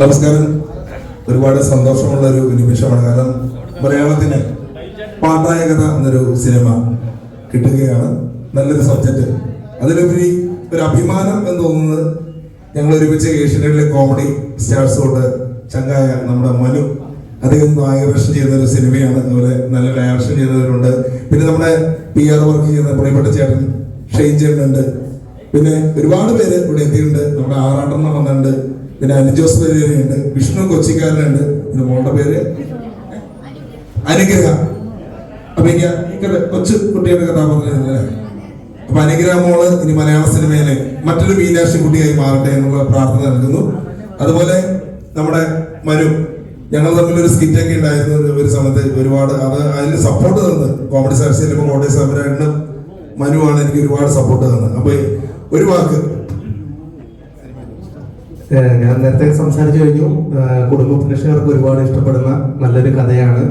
നമസ്കാരം. ഒരുപാട് സന്തോഷമുള്ള ഒരു നിമിഷമാണ്. കാരണം മലയാളത്തിന് പാട്ടായ കഥ എന്നൊരു സിനിമ കിട്ടുകയാണ്. നല്ലൊരു സബ്ജക്റ്റ്. അതിലുപരി ഒരു അഭിമാനം എന്ന് തോന്നുന്നത് ഞങ്ങൾ ഒരുമിച്ച് ഏഷ്യനിലെ കോമഡി സ്റ്റാർസ് കൊണ്ട് ചങ്കായ നമ്മുടെ മനു. അദ്ദേഹം നായകവേഷം ചെയ്യുന്ന ഒരു സിനിമയാണ്. അതുപോലെ നല്ല ഡയറക്ഷൻ ചെയ്യുന്നവരുണ്ട് പിന്നെ നമ്മുടെ പി ആർ വർക്ക് ചെയ്യുന്ന പ്രിയപ്പെട്ട ചേട്ടൻ ഷെയ്ൻ ചേട്ടനുണ്ട്. പിന്നെ ഒരുപാട് പേര് ഇവിടെ എത്തിയിട്ടുണ്ട്. നമ്മുടെ ആറാട്ടെണ്ണം വന്നിട്ടുണ്ട്. പിന്നെ അനുജോസ് പെരേരയുണ്ട് വിഷ്ണു കൊച്ചിക്കാരനുണ്ട്. പിന്നെ മോളുടെ പേര്? അനുഗ്രഹ. അപ്പൊ എനിക്ക് കൊച്ചു കുട്ടിയുടെ കഥാപാത്രം അപ്പൊ അനുഗ്രഹ മോൾ ഇനി മലയാള സിനിമയിലെ മറ്റൊരു മീനാക്ഷി കുട്ടിയായി മാറട്ടെ എന്നുള്ള പ്രാർത്ഥന നൽകുന്നു. അതുപോലെ നമ്മുടെ മനു ഞങ്ങൾ തമ്മിൽ ഒരു സ്കിറ്റ് ഒക്കെ ഉണ്ടായിരുന്നു ഒരു- സമയത്ത് ഒരുപാട്. അത് അതിന് സപ്പോർട്ട് തന്നു. കോമഡി സാക്ഷി കോമഡി സമരായിട്ടും മനുവാണ് എനിക്ക് ഒരുപാട് സപ്പോർട്ട് തന്നത്. അപ്പൊ ഒരു വാക്ക്. ഞാൻ നേരത്തെ സംസാരിച്ചു കഴിഞ്ഞു. കുടുംബ പ്രേക്ഷകർക്ക് ഒരുപാട് ഇഷ്ടപ്പെടുന്ന നല്ലൊരു കഥയാണ്.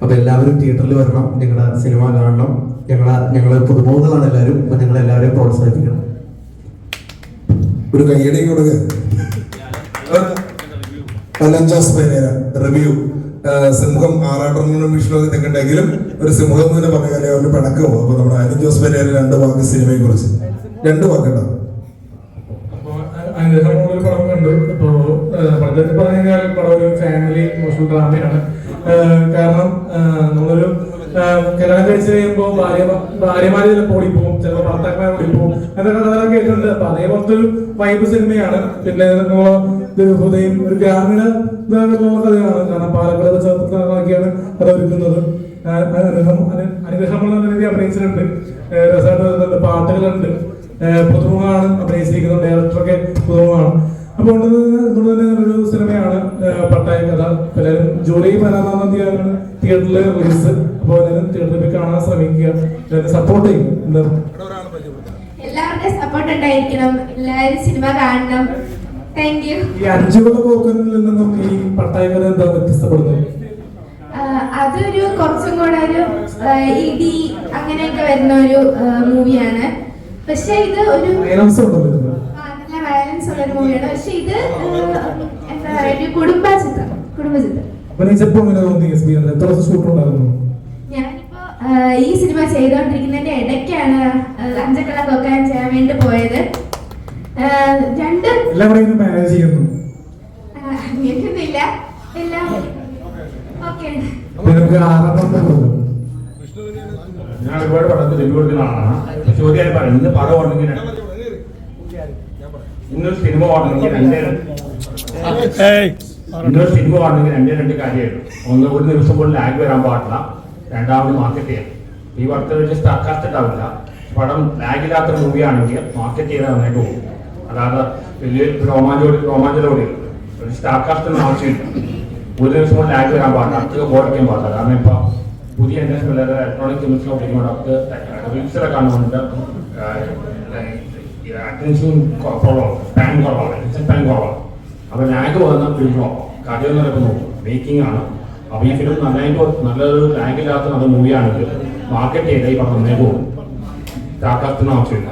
അപ്പൊ എല്ലാവരും തിയേറ്ററിൽ വരണം ഞങ്ങളുടെ സിനിമ കാണണം. ഞങ്ങളെ ഞങ്ങളെ പുതുമുഖങ്ങളാണ് എല്ലാവരും അപ്പൊ ഞങ്ങൾ എല്ലാവരെയും പ്രോത്സാഹിപ്പിക്കണം. ഒരു കയ്യടി കൊടുക്കുക പതിനഞ്ചാം പെരേര റിവ്യൂ സിംഹം ആറാട്ടറിനും വിഷ്ണുവിനൊക്കെ ഉണ്ടെങ്കിലും ഒരു സിംഹം എന്ന് തന്നെ പറയാല്ലേ ഒരു പിണക്കമോ അപ്പൊ നമ്മുടെ അനിൽ ജോസ് പെരേര രണ്ട് വാക്ക് സിനിമയെ കുറിച്ച് രണ്ട് പടം ഒരു ഫാമിലി ഡ്രാമയാണ് കാരണം നമ്മളൊരു കല്യാണം കഴിച്ച് കഴിയുമ്പോൾ ഭാര്യ ഭാര്യമാര് ചിലപ്പോൾ ഓടിപ്പോവും ചിലപ്പോൾ ഭർത്താക്കന്മാർ ഓടിപ്പോവും. എന്നൊക്കെ കഥകളൊക്കെ കേട്ടിട്ടുണ്ട്. അപ്പൊ വൈബ് സിനിമയാണ്. പിന്നെ ഹൃദയം ഒരു ഗ്രാമീണ കഥയാണ് കാരണം പാലക്കാട് പശ്ചാത്തലത്തിലാണ് കഥ ഒരുക്കുന്നത്. അനുഗ്രഹം അനു- അനുഗ്രഹമുള്ള രീതി അഭിനയിച്ചിട്ടുണ്ട്. രസമായിട്ട് പാട്ടുകളുണ്ട്. പുതുമുഖമാണ് അഭിനയിച്ചിരിക്കുന്നത് ഡയറക്ടറൊക്കെ പുതുമുഖമാണ് അപ്പോൾ അതുകൊണ്ട് തന്നെ ഒരു സിനിമയാണ് പട്ടായ കഥ. പലരും എല്ലാവരും ജൂലൈ പതിനാറാം തീയതിയാണ് തിയേറ്ററിൽ റിലീസ് അപ്പോൾ എല്ലാവരും തിയേറ്ററിൽ പോയി കാണാൻ ശ്രമിക്കുക. എല്ലാവരും സപ്പോർട്ട് ചെയ്യും. എല്ലാവരുടെയും സപ്പോർട്ട് ഉണ്ടായിരിക്കണം. എല്ലാവരും സിനിമ കാണണം. ഈ അഞ്ചുകൊള്ള പോക്കനിൽ നിന്നും ഈ പട്ടായ കഥ എന്താ വ്യത്യസ്തപ്പെടുന്നത്? അതൊരു കുറച്ചും കൂടെ ഒരു ഇടി അങ്ങനെയൊക്കെ വരുന്ന ഒരു മൂവിയാണ് പക്ഷെ ഇത് ഒരു വയലൻസ് നല്ല വയലൻസ് ഉള്ള ഒരു മൂവിയാണ് പക്ഷെ ഇത് എന്താ പറയുക കുടുംബ ചിത്രം കുടുംബ ചിത്രം ഞാനിപ്പോ ഈ സിനിമ ചെയ്തുകൊണ്ടിരിക്കുന്നതിന്റെ ഇടയ്ക്കാണ് അഞ്ചക്കള കൊക്കാൻ ചെയ്യാൻ വേണ്ടി പോയത്. രണ്ട് അങ്ങനെയൊന്നുമില്ല. എല്ലാം ഓക്കെ നമുക്ക് ആറാം ഞാൻ ഒരുപാട് പടത്തിൽ റിവ്യൂ കൊടുക്കുന്ന ആളാണ് പക്ഷെ ഒരു കാര്യം പറയാം ഇന്ന് പടം ഉണ്ടെങ്കിൽ ഇന്നൊരു സിനിമ ഉണ്ടെങ്കിൽ രണ്ടേ ഇന്നൊരു സിനിമ ഉണ്ടെങ്കിൽ രണ്ടേ രണ്ട് കാര്യമായിരുന്നു. ഒന്ന് ഒരു ദിവസം പോലും ലാഗ് വരാൻ പാടില്ല. രണ്ടാമത് മാർക്കറ്റ് ചെയ്യാം. ഈ വർക്ക് വെച്ച് സ്റ്റാക്കാസ്റ്റ് ഉണ്ടാവില്ല. പടം ലാഗില്ലാത്ത മൂവി ആണെങ്കിൽ മാർക്കറ്റ് ചെയ്താൽ നന്നായിട്ട് പോകും. അതായത് വലിയ രോമാഞ്ചോടി രോമാഞ്ചലോടി സ്റ്റാക്കാസ്റ്റ് ആവശ്യമില്ല. ഒരു ദിവസം കൊണ്ട് ലാഗ് വരാൻ പാടില്ല. അടുത്തൊക്കെ ബോർഡിക്കാൻ പാടില്ല. കാരണം ഇപ്പൊ പുതിയ എന്തെങ്കിലും പിള്ളേരുടെ ഇലക്ട്രോണിക് കെമിസ്ട്രി പഠിക്കുമ്പോൾ അവർക്ക് റീൽസിലൊക്കെ കാണുന്നുണ്ട്. അറ്റൻഷൻ കുറവാണ് ടൈം കുറവാണ് സ്പാൻ കുറവാണ്. അപ്പോൾ ലാഗ് വന്ന ഫിലിമോ കഥ എന്ന് മേക്കിംഗ് ആണ്. അപ്പോൾ ഈ ഫിലിം നന്നായിട്ട് നല്ലൊരു ലാഗ് ഇല്ലാത്ത നല്ല മൂവിയാണെങ്കിൽ മാർക്കറ്റ് ചെയ്ത ഈ പറഞ്ഞ പോകും സ്റ്റാക്കാസ്റ്റിന് ആവശ്യമില്ല.